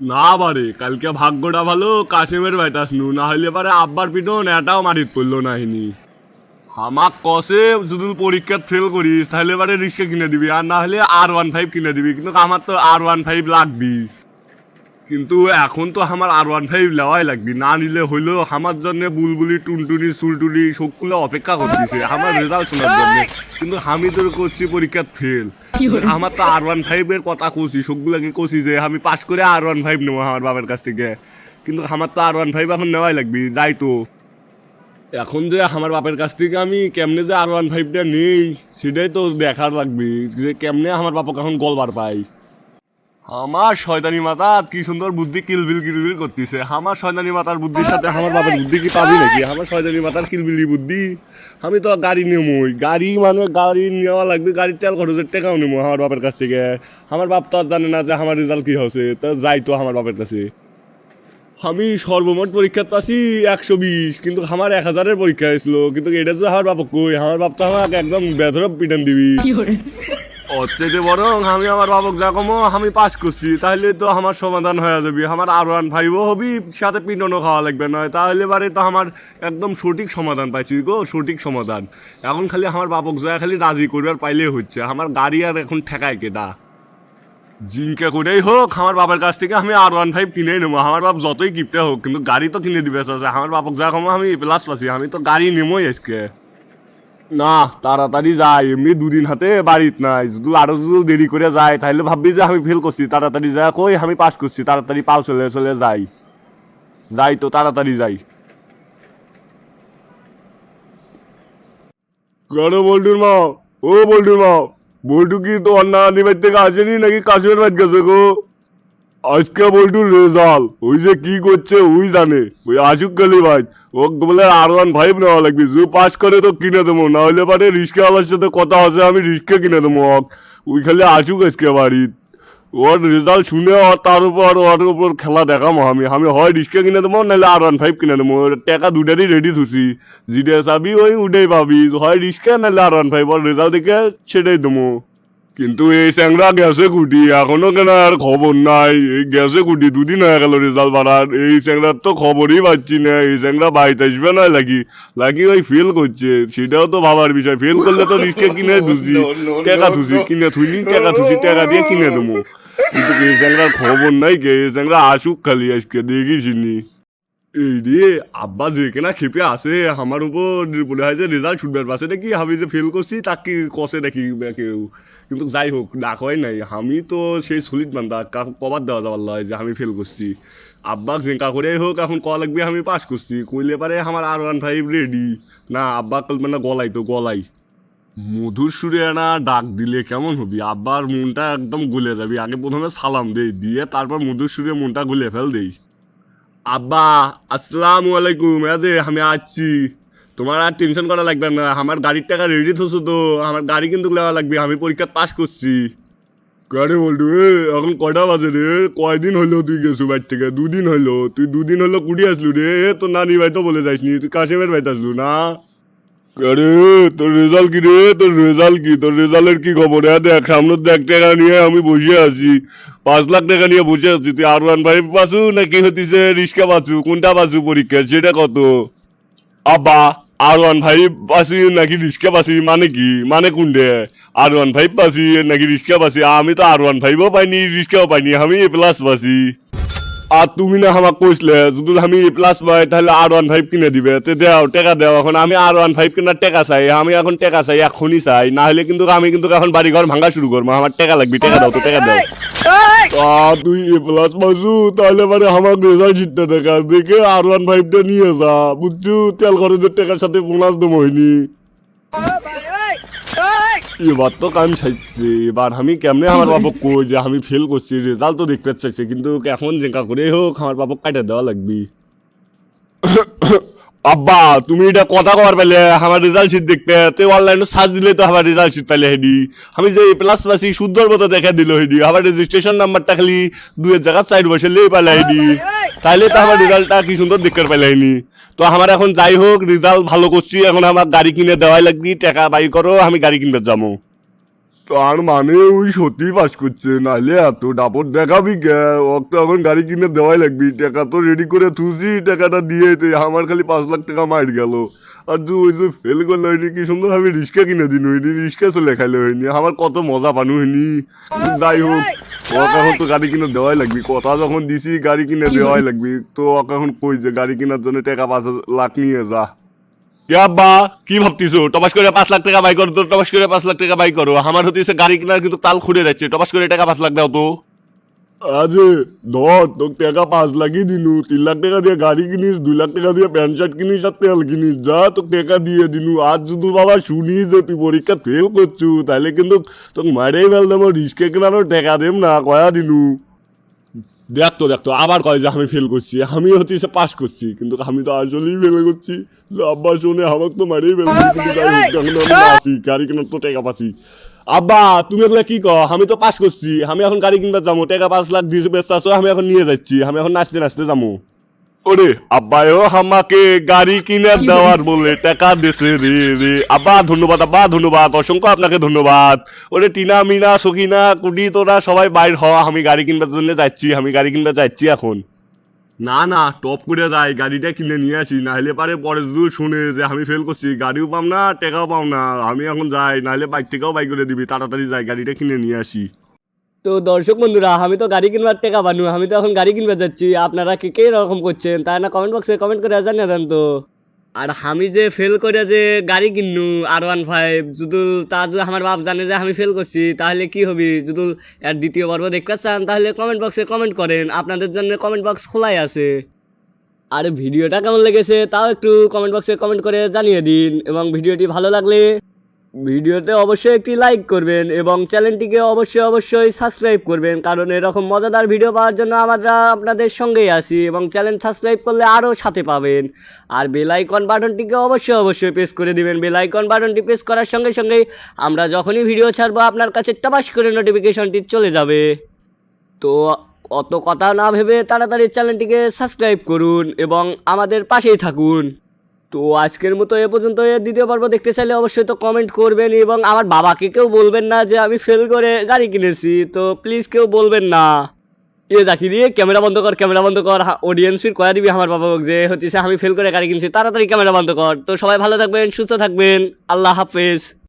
না বারে কালকে ভাগ্যটা ভালো, কাশেমের বাইতাস নু না হইলে পারে আব্বার পিটন এটাও মারিত পড়ল নাহিনি আমার কষে যদি পরীক্ষা ফেল করিস, তাহলে এবারে রিক্সা কিনে দিবি, আর না হলে আর ওয়ান ফাইভ কিনে দিবি, কিন্তু আমার তো আর ওয়ান ফাইভ লাগবি কিন্তু এখন তো আমার আর ওয়ান ফাইভ নেওয়াই লাগবি। না নিলে হইলেও আমার জন্য বুলবুলি টুনটুনি চুলটুনি সবগুলো অপেক্ষা করতেছে। আমার রেজাল্ট শোনার জন্য। কিন্তু আমি তো করছি পরীক্ষা ফেল আমার তো আর ওয়ান ফাইভ এর কথা কছি সবগুলোকে কছি যে আমি পাস করে আর ওয়ান ফাইভ নেব আমার বাবার কাছ থেকে। কিন্তু আমার তো আর ওয়ান ফাইভ এখন নেওয়াই লাগবি যাই তো। এখন যে আমার বাপের কাছ থেকে আমি কেমনে যে আর ওয়ান ফাইভটা নেই সেটাই তো দেখার লাগবে যে কেমনে আমার বাপক এখন গলবার পাই আমার শয়তানি মাতা কি সুন্দর বুদ্ধি কিলবিল কিলবিল করতেছে। আমার শয়তানি মাতার বুদ্ধির সাথে আমার বাবার বুদ্ধি কি পাবি নাকি? আমার শয়তানি মাতার কিলবিলি বুদ্ধি। আমি তো গাড়ি নেমই। গাড়ি মানে গাড়ি নেওয়া লাগবে গাড়ির তেল খরচের টাকাও নেব আমার বাপের কাছ থেকে। আমার বাপ তো আর জানে না যে আমার রেজাল্ট কি হচ্ছে তো যাই তো আমার বাপের কাছে। আমি সর্বমোট পরীক্ষা পাচ্ছি একশো বিশ কিন্তু আমার এক হাজারের পরীক্ষা হয়েছিল কিন্তু এটা যে আমার বাপ কই? আমার বাপ তো আমাকে একদম বেধরব পিটান দিবি। হচ্ছে বরং আমি আমার বাবক যা কমো, আমি পাস করছি। তাহলে তো আমার সমাধান হয়ে যাবে। আমার আর ওয়ান ফাইভও হবি, সাথে পিটনও খাওয়া লাগবে নয় তাহলে বারে তো আমার একদম সঠিক সমাধান পাইছি গো, সঠিক সমাধান। এখন খালি আমার বাবক যা খালি রাজি করবার পাইলেই হচ্ছে। আমার গাড়ি আর এখন ঠেকায় কেটা জিঙ্কা করেই হোক, আমার বাবার কাছ থেকে আমি আর ওয়ান ফাইভ কিনে নেব। আমার বাপ যতই কিপতে হোক, কিন্তু গাড়ি তো কিনে দিবে আমার বাপক যা কমো, আমি প্লাস পাচ্ছি। আমি তো গাড়ি নেমোই আজকে। না, তাড়াতাড়ি যাই এমনি দুদিন হাতে বাড়িত নাই। যদি আরও যদি দেরি করে যায় তাহলে ভাববি যে আমি ফেল করছি, তাড়াতাড়ি যা কই, আমি পাস করছি, তাড়াতাড়ি পাও, চলে চলে যাই। যাই তো, তাড়াতাড়ি যাই। কেন বল্টুর মা? ও বল্টুর মা, বল্টু কি তো বাড়ি থেকে আসেনি নাকি কাশ্মীর বাড়ি গেছে গো? আজকে বল্টুর রেজাল্ট ওই যে কি করছে, ওই জানে। ওই আসুক গেলি ভাই ও বলে আর ওয়ান ফাইভ নেওয়া লাগবে। যে পাস করে তো কিনে দেবো। না হলে পারে রিক্সাওয়ালার সাথে কথা আছে আমি রিক্সা কিনে দেবো। ওক। ওই খালি আসুক আজকে বাড়ি ওর রেজাল্ট শুনে ওর তার উপর, ওর উপর খেলা দেখামো আমি। আমি হয় রিক্সা কিনে দেবো, নাহলে আর ওয়ান ফাইভ কিনে দেবো। টাকা দুটারই রেডি থুছি যেটা চাবি ওই উঠেই পাবি। হয় রিক্সা নাহলে আর ওয়ান ফাইভ ওর রেজাল্ট দেখে সেটাই দেবো। কিন্তু এই স্যাংরা গেছে কুটি এখনও কেন আর খবর নাই। এই গেছে কুটি দুদিন হয়ে গেল রেজাল্ট বাড়ার। এই স্যাংরার তো খবরই পাচ্ছি না এই স্যাংরা বাড়িতে আসবে না লাগি। লাগি ওই ফেল করছে সেটাও তো ভাবার বিষয়। ফেল করলে তো রিস্কে কিনে ধুছি টাকা থুছি কিনে থুইনি টাকা থুছি টাকা দিয়ে কিনে দেবো। কিন্তু এই স্যাংরার খবর নাই কে? এই স্যাংরা আসুক খালি আজকে দেখিসনি। এই রে, আব্বা যে কেনা খেপে আসে আমার উপর বলে হয় যে রেজাল্ট ছুটবার পাশে নাকি? আমি যে ফেল করছি, তাকে কষে নাকি কেউ? কিন্তু যাই হোক ডাক হয় নাই। আমি তো সেই সলিড কাকু কবার দেওয়া যাবার লয় যে আমি ফেল করছি। আব্বা জেঙ্কা করে হোক, এখন ক লাগবে, আমি পাস করছি। কইলে পারে আমার আর ওয়ান ফাইভ রেডি না, আব্বা কলবে না গলাই তো গলাই মধুর সুরে না ডাক দিলে কেমন হবি? আব্বার মনটা একদম গলে যাবি। আগে প্রথমে সালাম দেই দিয়ে তারপর মধুর সুরে মনটা গুলে ফেল দেই। আব্বা, আসসালামু আলাইকুম। দে আমি আছি। তোমার আর টেনশন করা লাগবে না। আমার গাড়ির টাকা রেডি থসো তো। আমার গাড়ি কিন্তু নেওয়া লাগবে। আমি পরীক্ষা পাস করছি। কারে বলটু এ, এখন কটা বাজে রে? কয়দিন হলো তুই গেছো বাড়ি থেকে? দুদিন হলো। তুই দুদিন হলো কুড়ি আসলু রে? তোর নানি ভাই তো বলে যাইসনি তুই কাশেমের ভাই আসলু না? আরে, তোর রেজাল্ট কি রে? তোর রেজাল্ট কি? তোর রেজাল্টের কি খবর? হ্যাঁ দেখ সামনে দেখ, টাকা নিয়ে আমি বসে আছি। পাঁচ লাখ টাকা নিয়ে বসে আছি। তুই আর ওয়ান ফাইভ পাসু নাকি হতিছে রিক্সা পাসু? কোনটা পাসু পরীক্ষা? সেটা কত? আব্বা আর ওয়ান ফাইভ পাসি নাকি রিক্সা পাসি? মানে কি? মানে কোনটে? আর ওয়ান ফাইভ পাসি নাকি রিক্সা পাসি? আমি তো আর ওয়ান ফাইভও পাইনি, রিক্সাও পাইনি, আমি এ প্লাস পাসি। আর তুমি না আমাক কইসলে যদি আমি প্লাস পাই তাহলে আর ওয়ান ফাইভ কিনে দিবে। তে দেও, টাকা দেও এখন। আমি আর ওয়ান ফাইভ কেনার টাকা চাই, আমি এখন টাকা চাই এখনই চাই। না হলে কিন্তু আমি কিন্তু এখন বাড়ি ঘর ভাঙা শুরু করব। আমার টাকা লাগবে, টাকা দাও তো, টাকা দাও। তুই এ প্লাস পাসু তাহলে মানে আমার রেজাল্ট শিটটা দেখা। দেখে আর ওয়ান ফাইভটা নিয়ে যা। বুঝছু? তেল খরচের টাকার সাথে বোনাস দেবো হয়নি। এবার তো কাম সাইছে এবার আমি কেমনে আমার বাবক কই যে আমি ফেল করছি রেজাল্ট তো দেখতে চাইছে কিন্তু এখন জেঙ্কা করে হোক আমার বাবক কাটে দেওয়া লাগবে। আব্বা তুমি এটা কথা কবার পেলে আমার রেজাল্ট শিট দেখতে তে অনলাইনে সার্চ দিলে তো আমার রেজাল্ট শিট পাইলে হেডি। আমি যে প্লাস প্লাসি শুদ্ধর মতো দেখা দিল হেডি আমার রেজিস্ট্রেশন নাম্বারটা খালি দুয়ের জায়গা সাইড বসেলেই পাইলে হেডি। তাইলে তো আমার রেজাল্টটা কি সুন্দর দেখতে পাইলাইনি তো আমার এখন যাই হোক, রেজাল্ট ভালো করছি, এখন আমার গাড়ি কিনে দেওয়াই লাগবি, টাকা বাই করো, আমি গাড়ি কিনতে যাব। তার মানে ওই সত্যি পাস করছে, নাহলে এত ডাপট দেখাবি কে? তো এখন গাড়ি কিনে দেওয়াই লাগবি, টাকা তো রেডি করে থুসি, টাকাটা দিয়ে দে। আমার খালি পাঁচ লাখ টাকা মার গেল। আর তুই ওই যে ফেল করল হয়নি কি সুন্দর আমি রিক্সা কিনে দিন হয়নি রিক্সা চলে খাইলে হয়নি। আমার কত মজা পানু হয়নি। যাই হোক এখন তো গাড়ি কিনে দেওয়াই লাগবি। কথা যখন দিছি, গাড়ি কিনে দেওয়াই লাগবি। তো এখন কই যে গাড়ি কেনার জন্য টাকা পাঁচ লাখ নিয়ে যা। কে আব্বা, কি ভাবতিছো? টপাস করে পাঁচ লাখ টাকা বাই করো তো, টপাস করে পাঁচ লাখ টাকা বাই করো। আমার হতেছে গাড়ি কেনার কিন্তু তাল খুঁড়ে যাচ্ছে। টপাস করে টাকা পাঁচ লাখ দাও তো। আজে ধর তোর টাকা পাঁচ লাখই দিনু। তিন লাখ টাকা দিয়ে গাড়ি কিনিস, দুই লাখ টাকা দিয়ে প্যান্ট শার্ট কিনিস আর তেল কিনিস। যা তোর টাকা দিয়ে দিনু। আজ যদি বাবা শুনি যে তুই পরীক্ষা ফেল করছু, তাহলে কিন্তু তোকে মারেই ফেল দেবো। রিস্কে কেনারও টাকা দেব না, কয়া দিনু। দেখতো দেখতো আবার কয় যে আমি ফেল করছি। আমি হচ্ছে পাস করছি। কিন্তু আমি তো আসলেই ফেল করছি। আব্বা শুনে আমাকে তো মারিয়ে হোক এখন আমি আছি গাড়ি কেনার তো টেকা পাচ্ছি। আব্বা তুমি এগুলো কি কো আমি তো পাস করছি। আমি এখন গাড়ি কিনতে যাব। টেকা পাঁচ লাখ দিয়ে বেশ আসো আমি এখন নিয়ে যাচ্ছি। আমি এখন নাচতে নাচতে যাব। ওরে আব্বাও আমাকে গাড়ি কিনে দেওয়ার বলে টাকা দেশে রে রে। আব্বা ধন্যবাদ আব্বা ধন্যবাদ। অসংখ্য আপনাকে ধন্যবাদ। ওরে টিনা মিনা সখিনা কুটি তোরা সবাই বাইর হ আমি গাড়ি কিনবার জন্য যাচ্ছি আমি গাড়ি কিনতে যাচ্ছি এখন। না না টপ করে যাই গাড়িটা কিনে নিয়ে আসি না হলে পারে পরে যদি শুনে যে আমি ফেল করছি গাড়িও পাম না টাকাও পাম না আমি এখন যাই নাহলে বাইক থেকেও বাইক করে দিবি তাড়াতাড়ি যাই গাড়িটা কিনে নিয়ে আসি। তো দর্শক বন্ধুরা, আমি তো গাড়ি কিনবার টাকা বানু, আমি তো এখন গাড়ি কিনতে যাচ্ছি। আপনারা কে কে এরকম করছেন, তাই না কমেন্ট বক্সে কমেন্ট করে জানিয়ে দেন তো। আর আমি যে ফেল করে যে গাড়ি কিনু আর ওয়ান ফাইভ যদি তা যদি আমার বাপ জানে যে আমি ফেল করছি, তাহলে কি হবি? যদি এর দ্বিতীয় পর্ব দেখতে চান, তাহলে কমেন্ট বক্সে কমেন্ট করেন, আপনাদের জন্য কমেন্ট বক্স খোলাই আছে। আর ভিডিওটা কেমন লেগেছে, তাও একটু কমেন্ট বক্সে কমেন্ট করে জানিয়ে দিন, এবং ভিডিওটি ভালো লাগলে ভিডিওতে অবশ্যই একটি লাইক করবেন এবং চ্যানেলটিকে অবশ্যই অবশ্যই সাবস্ক্রাইব করবেন, কারণ এরকম মজাদার ভিডিও পাওয়ার জন্য আমরা আপনাদের সঙ্গেই আছি এবং চ্যানেল সাবস্ক্রাইব করলে আরও সাথে পাবেন। আর বেল আইকন বাটনটিকে অবশ্যই অবশ্যই প্রেস করে দিবেন। বেল আইকন বাটনটি প্রেস করার সঙ্গে সঙ্গেই আমরা যখনই ভিডিও ছাড়বো, আপনার কাছে টাবাস করে নোটিফিকেশনটি চলে যাবে। তো অত কথা না ভেবে তাড়াতাড়ি চ্যানেলটিকে সাবস্ক্রাইব করুন এবং আমাদের পাশেই থাকুন। তো আজকের মতো এ পর্যন্ত। দ্বিতীয় পর্ব দেখতে চাইলে অবশ্যই তো কমেন্ট করবেন এবং আমার বাবাকে কেউ বলবেন না যে আমি ফেল করে গাড়ি কিনেছি, তো প্লিজ কেউ বলবেন না। এ দেখি দিয়ে ক্যামেরা বন্ধ কর ক্যামেরা বন্ধ কর অডিয়েন্স ফির কয়া দিবি আমার বাবা যে হচ্ছে আমি ফেল করে গাড়ি কিনছি, তাড়াতাড়ি ক্যামেরা বন্ধ কর। তো সবাই ভালো থাকবেন, সুস্থ থাকবেন, আল্লাহ হাফেজ।